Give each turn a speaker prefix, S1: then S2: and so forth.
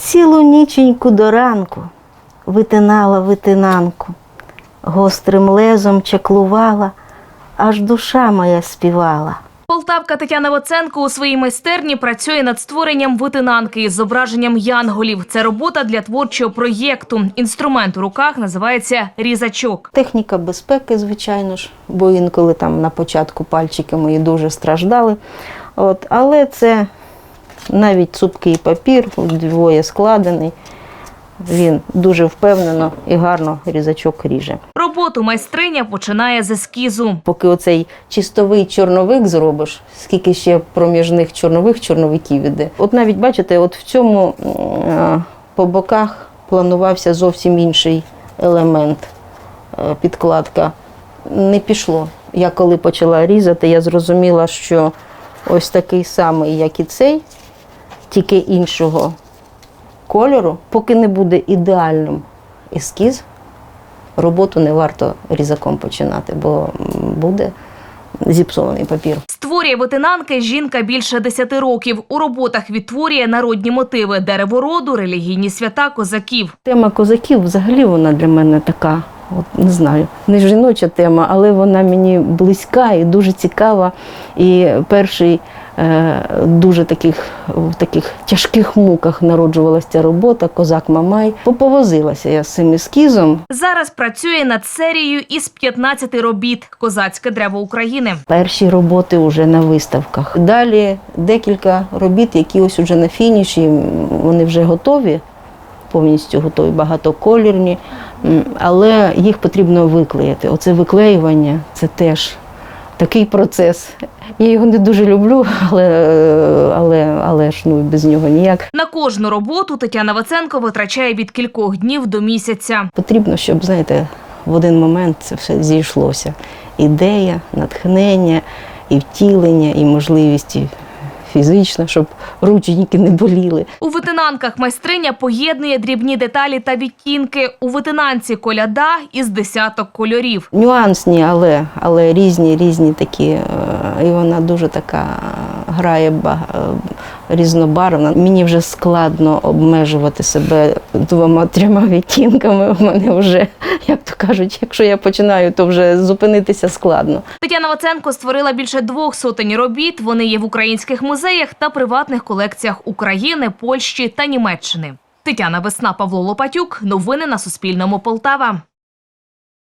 S1: Цілу ніченьку до ранку витинала витинанку, гострим лезом чаклувала, аж душа моя співала.
S2: Полтавка Тетяна Воценко у своїй майстерні працює над створенням витинанки із зображенням янголів. Це робота для творчого проєкту. Інструмент у руках називається різачок.
S1: Техніка безпеки, звичайно ж, бо інколи там на початку пальчики мої дуже страждали. От, але це навіть цупкий папір, двоє складений. Він дуже впевнено і гарно різачок ріже.
S2: Роботу майстриня починає з ескізу.
S1: Поки оцей чистовий чорновик зробиш, скільки ще проміжних чорнових чорновиків іде. От навіть бачите, от в цьому е, по боках планувався зовсім інший елемент е, підкладка. Не пішло. Я коли почала різати, я зрозуміла, що ось такий самий, як і цей, тільки іншого кольору, поки не буде ідеальним ескіз, роботу не варто різаком починати, бо буде зіпсований папір.
S2: Створює витинанки жінка більше 10 років. У роботах відтворює народні мотиви деревороду, релігійні свята козаків.
S1: Тема козаків взагалі вона для мене така, от не знаю, не жіноча тема, але вона мені близька і дуже цікава. І перший е, дуже таких в таких тяжких муках народжувалася ця робота, козак Мамай. Поповозилася я з цим ескізом.
S2: Зараз працює над серією із 15 робіт Козацьке древо України.
S1: Перші роботи вже на виставках. Далі декілька робіт, які ось уже на фініші, вони вже готові, повністю готові, багатоколірні, але їх потрібно виклеїти. Оце виклеювання це теж такий процес. Я його не дуже люблю, але, але, але ж ну, без нього ніяк.
S2: На кожну роботу Тетяна Ваценко витрачає від кількох днів до місяця.
S1: Потрібно, щоб, знаєте, в один момент це все зійшлося. Ідея, натхнення, і втілення, і можливість фізично, щоб рученьки не боліли.
S2: У витинанках майстриня поєднує дрібні деталі та відтінки. У витинанці коляда із десяток кольорів.
S1: Нюансні, але, але різні, різні такі. е, І вона дуже така е, грає е, різнобарвна. Мені вже складно обмежувати себе двома-трьома відтінками. У мене вже, як то кажуть, якщо я починаю, то вже зупинитися складно.
S2: Тетяна Ваценко створила більше двох сотень робіт. Вони є в українських музеях та приватних колекціях України, Польщі та Німеччини. Тетяна Весна, Павло Лопатюк. Новини на Суспільному. Полтава.